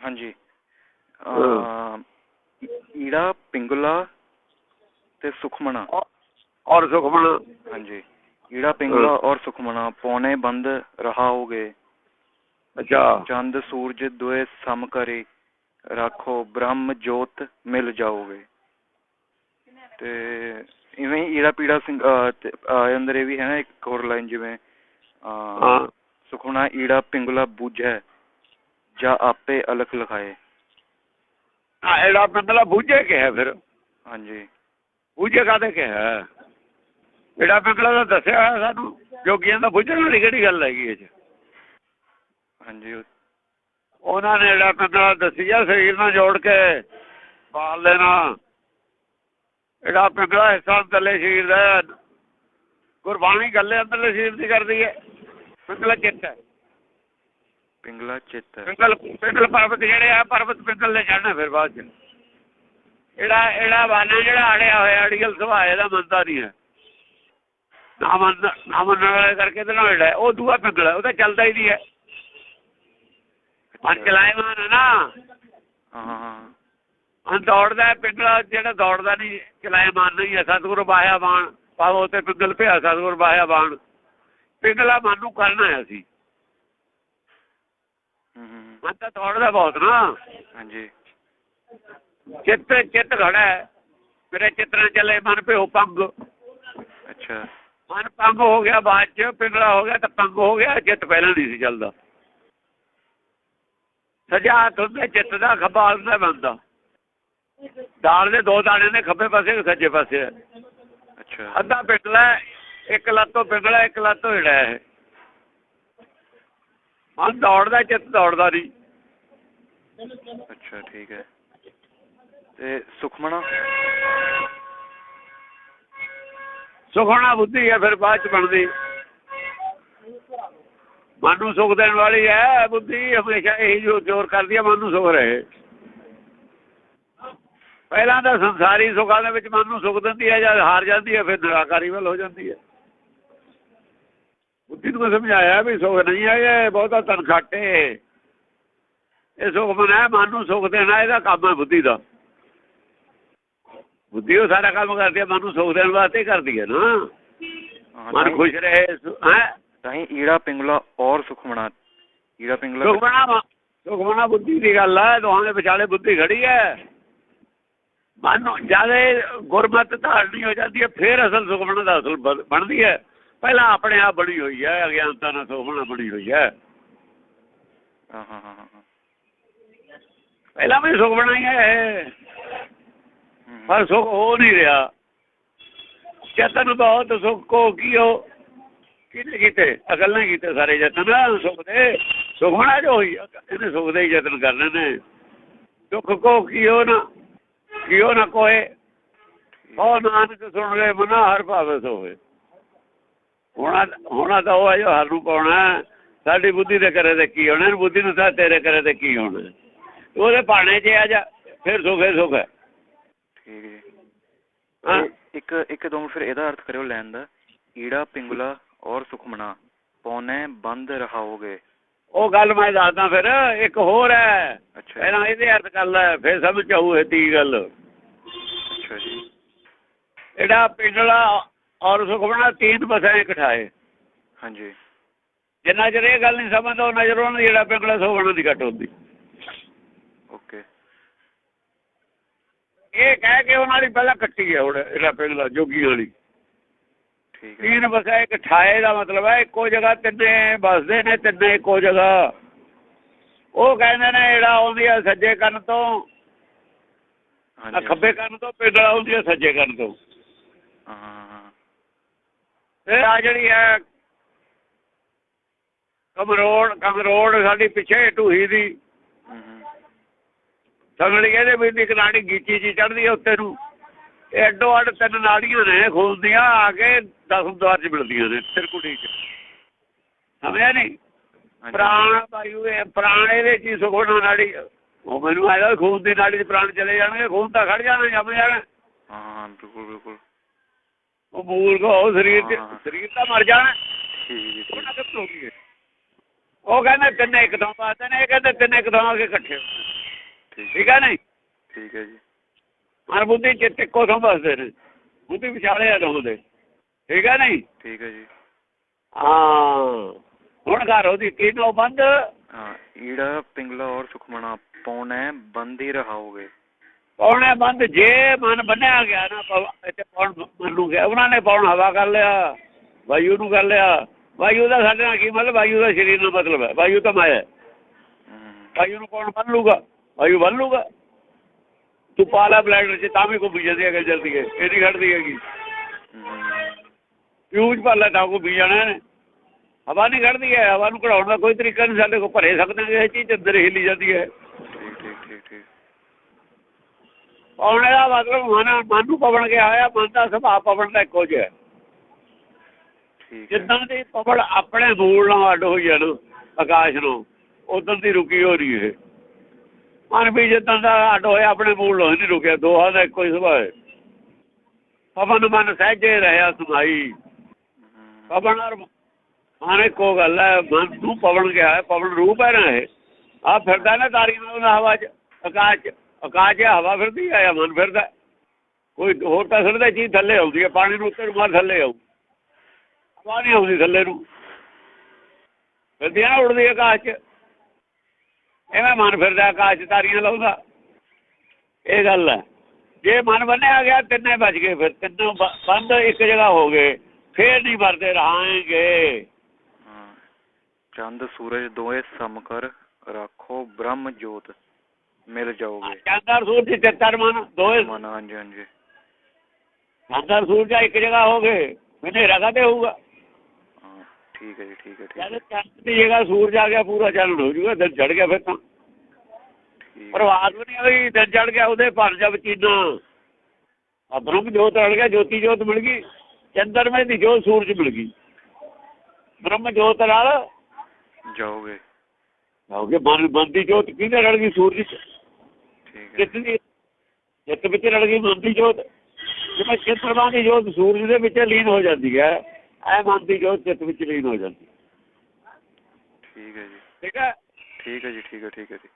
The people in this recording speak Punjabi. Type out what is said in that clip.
ਹਾਂਜੀ। ਈੜਾ ਪਿੰਗਲਾ ਤੇ ਸੁਖਮਣਾ। ਔਰ ਸੁਖਮਨ ਹਾਂਜੀ। ਈੜਾ ਪਿੰਗਲਾ ਔਰ ਸੁਖਮਣਾ ਪੌਣੇ ਬੰਦ ਰਹਾਓਗੇ ਅੱਛਾ। ਚੰਦ ਸੂਰਜ ਦੁਏ ਸਮ ਕਰੇ ਰੱਖੋ ਬ੍ਰਹਮ ਜੋਤ ਮਿਲ ਜਾਓਗੇ। ਤੇ ਇਵੇਂ ਹੀ ਈੜਾ ਪੀੜਾ ਸਿੰਘ ਅੰਦਰ ਇਹ ਵੀ ਹੈ ਨਾ ਇੱਕ ਹੋਰ ਲਾਈਨ ਜਿਵੇਂ ਹਾਂ। ਸੁਖਮਣਾ ਈੜਾ ਪਿੰਗਲਾ ਬੂਝੈ ਜਾਂ ਆਪੇ ਅਲਖ ਲਖਾਏ? ਆ ਇਹਦਾ ਪਿੰਗਲਾ ਬੂਝੇ ਕਿਹਾ ਫਿਰ? ਹਾਂਜੀ। ਬੂਝੇ ਕਾਦੇ ਕਿਹਾ? ਇਹਦਾ ਪਿੰਗਲਾ ਦਾ ਦੱਸਿਆ ਹੋਇਆ ਸਾਨੂੰ ਜੋਗੀਆਂ ਦਾ ਬੁੱਝਣ ਵਾਲੀ ਕਿਹੜੀ ਗੱਲ ਹੈਗੀ ਇਹ ਚ? ਹਾਂਜੀ ਉਹ- ਉਹਨਾਂ ਨੇ ਜਿਹੜਾ ਪਿੰਗਲਾ ਦੱਸਿਆ ਸਰੀਰ ਨਾਲ ਜੋੜ ਕੇ ਪਾਲ ਲੈਣਾ। ਇਹਦਾ ਪਿੰਗਲਾ ਹਿੱਸਾ ਅੰਦਰਲੇ ਸਰੀਰ ਦਾ ਗੁਰਬਾਣੀ ਗੱਲੇ ਅੰਦਰਲੇ ਸਰੀਰ ਦੀ ਕਰਦੀ ਹੈ। ਪਿੰਗਲਾ ਹੈ। ਪਿੰਗਲਾ ਚਿੱਤ। ਪਿੰਗਲ ਪਿੰਗਲ ਪਰਬਤ ਜਿਹੜੇ ਆ ਪਰਬਤ ਪਿੰਗਲ ਨੇ ਚੜਨਾ ਫਿਰ ਬਾਅਦ ਚ। ਇਹੜਾ ਇਹੜਾ ਬਾਨਾ ਜਿਹੜਾ ਅੜਿਆ ਹੋਇਆ ਅੜੀਲ ਸੁਭਾਅ ਦਾ ਮੰਨਦਾ ਨਹੀਂ ਹੈ। ਨਾ ਮੰਨ ਨਾ ਮੰਨਣ ਵਾਲੇ ਕਰਕੇ ਤੇ ਨਾ ਜਿਹੜਾ ਉਹ ਦੂਆ ਪਿੰਗਲ ਉਹ ਤਾਂ ਚੱਲਦਾ ਹੀ ਨਹੀਂ ਹੈ। ਮਨ ਚਲਾਏ ਮਾਨ ਹੈ ਨਾ। ਹਾਂ ਹਾਂ ਦੌੜਦਾ ਪਿੰਗਲਾ ਜਿਹੜਾ ਦੌੜਦਾ ਨਹੀਂ ਚਲਾਏ ਮਾਨ ਨਹੀਂ ਹੈ। ਸਤਿਗੁਰੂ ਬਾਹਿਆ ਬਾਣ ਪਾਵੋ ਤੇ ਪਿੰਗਲ ਭਿਆ ਸਤਿਗੁਰੂ ਬਾਹਿਆ ਬਾਣ। ਪਿੰਗਲਾ ਮਨ ਨੂੰ ਕਰਨਾ ਹੈ ਅਸੀਂ। ਹੂੰ, ਹੂੰ, ਹੂੰ। ਮਨ ਤਾਂ ਦੌੜਦਾ ਬਹੁਤ ਨਾ। ਹਾਂਜੀ। ਚਿੱਤ ਚਿੱਤ ਹੈ। ਮੇਰੇ ਚਿੱਤਰਾਂ ਚੱਲੇ ਮਨ ਭਿਓ ਪੰਗ ਅੱਛਾ। ਮਨ ਪੰਗ ਹੋ ਗਿਆ ਬਾਅਦ ਚ ਪਿੰਗਲਾ ਹੋ ਗਿਆ ਤਾਂ ਪੰਗ ਹੋ ਗਿਆ ਚਿੱਤ ਪਹਿਲਾਂ ਨਹੀਂ ਸੀ ਚੱਲਦਾ। ਸਜਾ ਚਿੱਤ ਦਾ ਖੱਬਾ ਬੰਦਾ। ਦਾਲ ਦੇ ਦੋ ਦਾਣੇ ਨੇ ਖੱਬੇ ਪਾਸੇ ਤੇ ਸੱਜੇ ਪਾਸੇ। ਅੱਛਾ। ਅੱਧਾ ਪਿੰਗਲਾ ਇੱਕ ਲੱਤੋਂ ਪਿੰਗਲਾ ਇੱਕ ਲੱਤੋਂ ਹਿੜਾ ਹੈ। ਮਨ ਦੌੜਦਾ ਚਿੱਤ ਦੌੜਦਾ ਨਹੀਂ ਅੱਛਾ ਠੀਕ ਹੈ। ਤੇ ਸੁਖਮਣਾ? ਸੁਖਣਾ ਬੁੱਧੀ ਹੈ ਫਿਰ ਬਾਅਦ ਚ ਬਣਦੀ। ਮਨ ਨੂੰ ਸੁਖ ਦੇਣ ਵਾਲੀ ਹੈ ਬੁੱਧੀ ਹਮੇਸ਼ਾ ਇਹੀ ਜੋ ਜ਼ੋਰ ਕਰਦੀ ਹੈ ਮਨ ਨੂੰ ਸੁਖ ਰਹੇ। ਪਹਿਲਾਂ ਤਾਂ ਸੰਸਾਰੀ ਸੁੱਖਾਂ ਦੇ ਵਿੱਚ ਮਨ ਨੂੰ ਸੁਖ ਦਿੰਦੀ ਹੈ ਜਦ ਹਾਰ ਜਾਂਦੀ ਹੈ ਫਿਰ ਨਿਰਾਕਾਰੀ ਵੱਲ ਹੋ ਜਾਂਦੀ ਹੈ। ਬੁੱਧੀ ਨੂੰ ਸਮਝਾਇਆ ਵੀ ਸੁਖ ਨਹੀਂ ਹੈ ਇਹ ਬਹੁਤਾ ਤਨ ਖਾਟੇ ਇਹ ਸੁਖ ਮਨਾ ਮਨ ਨੂੰ ਸੁਖ ਦੇਣਾ ਇਹਦਾ ਕੰਮ ਹੈ ਬੁੱਧੀ ਦਾ। ਬੁੱਧੀ ਉਹ ਸਾਰਾ ਕੰਮ ਕਰਦੀ ਹੈ ਮਨ ਨੂੰ ਸੁਖ ਦੇਣ ਵਾਸਤੇ ਕਰਦੀ ਹੈ ਨਾ। ਮਨ ਖੁਸ਼ ਰਹੇ ਹੈ? ਤਾਂ ਹੀ ਈੜਾ ਪਿੰਗਲਾ ਔਰ ਸੁਖਮਣਾ ਈੜਾ ਪਿੰਗਲਾ ਸੁਖਮਣਾ ਸੁਖਮਣਾ ਬੁੱਧੀ ਦੀ ਗੱਲ ਹੈ ਦੋਹਾਂ ਦੇ ਵਿਚਾਲੇ ਬੁੱਧੀ ਖੜੀ ਹੈ। ਮਨ ਨੂੰ ਜਿਆਦੇ ਗੁਰਮਤ ਧਾਰਨੀ ਹੋ ਜਾਂਦੀ ਹੈ ਫਿਰ ਅਸਲ ਸੁਖਮਣਾ ਦਾ ਅਸਲ ਬਣ- ਬਣਦੀ ਹੈ। ਪਹਿਲਾਂ ਆਪਣੇ ਆਪ ਬਣੀ ਹੋਈ ਹੈ ਅਗਿਆਨਤਾ ਨਾਲ ਸੁਖਮਣਾ ਬਣੀ ਹੋਈ ਹੈ। ਹਾਂ ਹਾਂ ਹਾਂ ਹਾਂ ਹਾਂ। ਪਹਿਲਾਂ ਵੀ ਸੁਖਮਣਾ ਹੀ ਹੈ ਹੂੰ, ਪਰ ਸੁਖ ਹੋ ਨਹੀਂ ਰਿਹਾ। ਚੇਤਨ ਬਹੁਤ ਸੁਖ ਕੋ ਕੀਓ। ਕਿਤੇ ਕਿਤੇ? ਅਕਲ ਨਹੀਂ ਕੀਤੇ ਸਾਰੇ ਯਤਨ। ਸੁਖ ਦੇ ਸੁਖਮਣਾ ਜੋ ਹੋਈ ਇਹਨੇ ਸੁਖ ਦੇ ਹੀ ਯਤਨ ਕਰਨੇ ਨੇ। ਦੁੱਖ ਕੋ ਕੀਓ ਨਾ ਕੀਓ ਨਾ ਕੋਏ। ਉਹ ਨਾਨਕ ਸੁਣ ਲੈ ਮਨਾ ਹਰ ਭਾਵੇ ਸੋਵੇ। ਹੋਣਾ ਹੋਣਾ ਤਾਂ ਉਹ ਹੈ ਜੋ ਹਰ ਨੂੰ ਪਾਉਣਾ। ਸਾਡੀ ਬੁੱਧੀ ਦੇ ਕਰੇ ਤੇ ਕੀ ਹੋਣਾ? ਬੁੱਧੀ ਨੂੰ ਤਾਂ ਤੇਰੇ ਕਰੇ ਤੇ ਕੀ ਹੋਣਾ? ਉਹਦੇ ਪਾਣੇ 'ਚ ਆ ਜਾ ਫਿਰ ਸੁਖ ਸੁਖ ਹੈ। ਇੱਕ ਇੱਕ ਦੋ ਫਿਰ ਇਹਦਾ ਅਰਥ ਕਰਿਓ ਲੈਣ ਦਾ। ਈੜਾ ਪਿੰਗਲਾ ਔਰ ਸੁਖਮਣਾ ਪੌਣੇ ਬੰਦ ਰਹਾਓਗੇ। ਉਹ ਗੱਲ ਮੈਂ ਦੱਸਦਾ ਫਿਰ ਇੱਕ ਹੋਰ ਹੈ। ਪਹਿਲਾਂ ਇਹਦੇ ਅਰਥ ਕਰ ਲੈ ਫਿਰ ਸਮਝ ਤੀ ਗੱਲ। ਅੱਛਾ ਜੀ। ਇਹਦਾ ਪਿੰਡਲਾ ਔਰ ਸੁਖਮਣਾ ਤੀਨ ਬਸਾਂ ਇਕਠਾਏ ਹਾਂਜੀ। ਜਿੰਨਾ ਚਿਰ ਇਹ ਗੱਲ ਨਹੀਂ ਸਮਝਦਾ ਉਹ ਨਜ਼ਰ ਉਹਨਾਂ ਜਿਹੜਾ ਪਿੰਡਲਾ ਸੁਖਮਣਾ ਦੀ ਘਟ ਹੁੰਦੀ। ਓਕੇ। ਇਹ ਕਹਿ ਕੇ ਉਹਨਾਂ ਦੀ ਪਹਿਲਾਂ ਕੱਟੀ ਹੈ ਹੁਣ ਇਹਦਾ ਪਿੰਡਲਾ ਜੋਗੀ ਵਾਲੀ। ਠੀਕ ਹੈ। ਤੀਨ ਬਸਾਂ ਇਕਠਾਏ ਦਾ ਮਤਲਬ ਹੈ ਇੱਕੋ ਜਗ੍ਹਾ ਤਿੰਨੇ ਬਸਦੇ ਨੇ ਤਿੰਨੇ ਇੱਕੋ ਜਗ੍ਹਾ। ਉਹ ਕਹਿੰਦੇ ਨੇ ਜਿਹੜਾ ਆਉਂਦੀ ਹੈ ਸੱਜੇ ਕੰਨ ਤੋਂ ਖੱਬੇ ਕੰਨ ਤੋਂ ਪਿੰਡਲਾ ਆਉਂਦੀ ਹੈ ਸੱਜੇ ਕੰਨ ਤੋਂ। ਹਾਂ। ਇਹ ਆ ਜਿਹੜੀ ਹੈ ਕਮਰੋੜ ਕਮਰੋੜ ਸਾਡੀ ਪਿੱਛੇ ਢੂਹੀ ਦੀ। ਸੰਗਲੀ ਇਹਦੇ ਇੱਕ ਨਾੜੀ ਗੀਚੀ ਜੀ ਚੜਦੀ ਹੈ ਉੱਤੇ ਨੂੰ। ਅੱਡੋ ਅੱਡ ਤਿੰਨ ਨਾੜੀਆਂ ਨੇ ਖੂਨ ਦੀਆਂ ਆ ਕੇ ਦਸਮ ਦਵਾਰ ਚ ਮਿਲਦੀਆਂ ਨੇ ਸਿਰਕੁਟੀ ਚ। ਸਮਝਿਆ ਨਹੀਂ ਪ੍ਰਾਣ ਵਾਯੂ ਇਹ ਪ੍ਰਾਣ ਇਹਦੇ ਚ ਸੁਖਣਾ ਨਾੜੀ? ਉਹ ਮੈਨੂੰ ਆਇਆ ਖੂਨ ਦੀ ਨਾੜੀ ਚ ਪ੍ਰਾਣ ਚਲੇ ਜਾਣਗੇ ਖੂਨ ਤਾਂ ਖੜ ਜਾਣਾ ਜੰਮ ਜਾਣਾ। ਹਾਂ ਬਿਲਕੁਲ ਬਿਲਕੁਲ। ਉਹ ਮੂਰਖ ਉਹ ਸਰੀਰ ਹਾਂ। ਸਰੀਰ ਤਾਂ ਮਰ ਜਾਣਾ। ਠੀਕ ਹੈ ਉਹਨਾਂ ਕਿੱਥੋਂ ਹੋ ਗਈ? ਉਹ ਕਹਿੰਦੇ ਤਿੰਨੇ ਇੱਕ ਥਾਂ ਪਾਤੇ ਨੇ ਇਹ ਕਹਿੰਦੇ ਤਿੰਨੇ ਇੱਕ ਥਾਂ ਆ ਕੇ ਇਕੱਠੇ। ਠੀਕ ਹੈ। ਨਹੀਂ? ਠੀਕ ਹੈ ਜੀ। ਮਨ ਬੁੱਧੀ ਚਿੱਤ ਇੱਕੋ ਥਾਂ ਨੇ। ਬੁੱਧੀ ਵਿਚਾਲੇ ਆ ਦੋਦੇ ਠੀਕ ਹੈ ਨਹੀਂ? ਠੀਕ ਹੈ ਜੀ। ਹਾਂ। ਹੁਣ ਘਰ ਉਹਦੀ ਤੀਨੋਂ ਬੰਦ। ਹਾਂ ਈੜਾ ਪਿੰਗਲਾ ਔਰ ਸੁਖਮਣਾ ਪੌਣੈ ਬੰਦੀ ਰਹਾਓਗੇ ਪੌਣੇ ਬੰਦ ਜੇ ਮਨ ਬੰਨਿਆ ਗਿਆ ਨਾ ਇੱਥੇ ਪੌਣ ਮਨ ਗਿਆ ਉਹਨਾਂ ਨੇ ਪੌਣ ਹਵਾ ਕਰ ਲਿਆ ਵਾਯੂ ਨੂੰ ਕਰ ਲਿਆ। ਵਾਯੂ ਦਾ ਸਾਡੇ ਨਾਲ ਕੀ ਮਤਲਬ? ਵਾਯੂ ਦਾ ਸਰੀਰ ਨਾਲ ਮਤਲਬ ਹੈ। ਵਾਯੂ ਤਾਂ ਮਾਇਆ ਵਾਯੂ ਨੂੰ ਕੌਣ ਬੰਨ ਲੂਗਾ? ਵਾਯੂ ਬੰਨ ਲੂਗਾ। ਤੂੰ ਪਾਲਾ ਬਲੈਡਰ ਚ ਤਾਂ ਵੀ ਕੋਈ ਜਾਂਦੀ ਹੈ ਜਲਦੀ ਹੈ ਇਹ ਨਹੀਂ ਖੜਦੀ ਹੈਗੀ। ਹਮ, ਫਿਊਜ਼ ਪਾਲਾ ਤਾਂ ਕੋ ਬੀ ਜਾਣਾ ਨੇ ਹਵਾ ਨਹੀਂ ਖੜਦੀ ਹੈ ਹਵਾ ਨੂੰ ਕਢਾਉਣ ਦਾ ਕੋਈ ਤਰੀਕਾ ਨਹੀਂ ਸਾਡੇ ਕੋਲ ਭਰੇ ਸਕਦੇ ਇਹ ਚੀਜ਼ ਅੰਦਰ ਹਿੱਲੀ ਜਾਂਦੀ ਹੈ ਠੀਕ ਠੀਕ ਠੀਕ ਠੀਕ ਪਵਨ ਦਾ ਮਤਲਬ ਮਨ ਮਨ ਨੂੰ ਪਵਨ ਕੇ ਆਇਆ ਮਨ ਦਾ ਸੁਭਾਅ ਪਵਨ ਦਾ ਇੱਕੋ ਜਿਹਾ। ਜਿੱਦਾਂ ਦੀ ਪਵਨ ਆਪਣੇ ਮੂਲ ਨਾਲ ਅੱਡ ਹੋਈ ਹੈ ਨਾ ਆਕਾਸ਼ ਨੂੰ ਉਦੋਂ ਦੀ ਰੁਕੀ ਹੋ ਰਹੀ ਹੈ ਮਨ ਵੀ ਜਿੱਦਾਂ ਦਾ ਅੱਡ ਹੋਇਆ ਆਪਣੇ ਮੂਲ ਨਾਲ ਨਹੀਂ ਰੁਕਿਆ ਦੋਹਾਂ ਦਾ ਇੱਕੋ ਹੀ ਸੁਭਾਅ ਹੈ। ਪਵਨ ਮਨ ਸਹਿਜੇ ਰਹਿਆ ਸੁਣਾਈ ਪਵਨ ਔਰ ਮਨ ਇੱਕੋ ਗੱਲ ਹੈ ਮਨ ਨੂੰ ਪਵਨ ਕਿਹਾ ਹੈ ਪਵਨ ਰੂਪ ਹੈ ਨਾ ਇਹ। ਆ ਫਿਰਦਾ ਨਾ ਤਾਰੀਆਂ ਨਾਲ ਹਵਾ 'ਚ ਆਕਾਸ਼ 'ਚ। ਆਕਾਸ਼ 'ਚ ਹਵਾ ਫਿਰਦੀ ਹੈ ਮਨ ਫਿਰਦਾ। ਹੈ? ਕੋਈ ਹੋਰ ਤਾਂ ਫਿਰਦਾ ਚੀਜ਼ ਥੱਲੇ ਆਉਂਦੀ ਹੈ ਪਾਣੀ ਨੂੰ ਉੱਤੇ ਮਾਰ ਥੱਲੇ ਆਉ ਹਵਾ ਨਹੀਂ ਆਉਂਦੀ ਥੱਲੇ ਨੂੰ। ਫਿਰਦੀ ਹੈ ਉੜਦੀ ਆਕਾਸ਼ 'ਚ। ਐਵੇਂ ਮਨ ਫਿਰਦਾ, ਆਕਾਸ਼ ਤਾਰੀਆਂ ਲਾਉਂਦਾ। ਇਹ ਗੱਲ ਹੈ ਜੇ ਮਨ ਬੰਨਿਆ ਗਿਆ, ਤਿੰਨੇ ਬਚ ਗਏ ਫਿਰ। ਤਿੰਨੋਂ ਬੰਦ ਇੱਕ ਜਗ੍ਹਾ ਹੋ ਗਏ। ਫੇਰ ਨਹੀਂ ਵਰਦੇ, ਰਹਾਂਗੇ। ਚੰਦ, ਸੂਰਜ ਦੋਏ ਸਮ ਰੱਖੋ ਬ੍ਰਹਮ ਜੋਤ ਮਿਲ ਜਾਓਗੇ। ਚੰਦਰ ਸੂਰਜ ਚਿੱਤਰ ਮਨ ਦੋਏ ਮਨ ਹਾਂਜੀ ਹਾਂਜੀ। ਚੰਦਰ ਸੂਰਜ ਇੱਕ ਜਗ੍ਹਾ ਹੋ ਗਏ ਹਨੇਰਾ ਕਾਤੇ ਹੋਊਗਾ। ਠੀਕ ਹੈ ਜੀ ਠੀਕ ਹੈ ਠੀਕ ਜਦ ਹੈ। ਚੰਦ ਦੀ ਜਗ੍ਹਾ ਸੂਰਜ ਆ ਗਿਆ ਪੂਰਾ ਚਾਨਣ ਹੋ ਜੂਗਾ ਦਿਨ ਚੜ ਗਿਆ ਫਿਰ ਤਾਂ। ਪ੍ਰਵਾਦ ਵੀ ਨਹੀਂ ਹੋਈ ਦਿਨ ਚੜ ਗਿਆ ਉਹਦੇ ਭਰ ਜਬ ਚੀਨਾ ਆ ਬ੍ਰਹਮ ਜੋਤ ਅੜ ਗਿਆ ਜੋਤੀ ਜੋਤ ਮਿਲ ਗਈ ਚੰਦਰਮੇ ਦੀ ਜੋਤ ਸੂਰਜ ਮਿਲ ਗਈ। ਬ੍ਰਹਮ ਜੋਤ ਨਾਲ ਜਾਓਗੇ। ਹੋਗੇ ਮਨ ਮਨ ਦੀ ਜੋਤ ਕਿਹਦੇ ਰਲ ਗਈ ਸੂਰਜ? ਚ ਠੀਕ ਹੈ। ਜਿੱਤ ਵਿੱਚ ਰਲ ਗਈ ਮਨ ਦੀ ਜੋਤ। ਜਿਵੇਂ ਚਿੱਤਰਮਾਨ ਦੀ ਜੋਤ ਸੂਰਜ ਦੇ ਵਿੱਚ ਲੀਨ ਹੋ ਜਾਂਦੀ ਹੈ ਐ ਮਨ ਦੀ ਜੋਤ ਚਿੱਤ ਵਿੱਚ ਲੀਨ ਹੋ ਜਾਂਦੀ ਠੀਕ ਹੈ ਜੀ। ਠੀਕ ਹੈ? ਠੀਕ ਹੈ ਜੀ ਠੀਕ ਹੈ ਠੀਕ ਹੈ ਜੀ।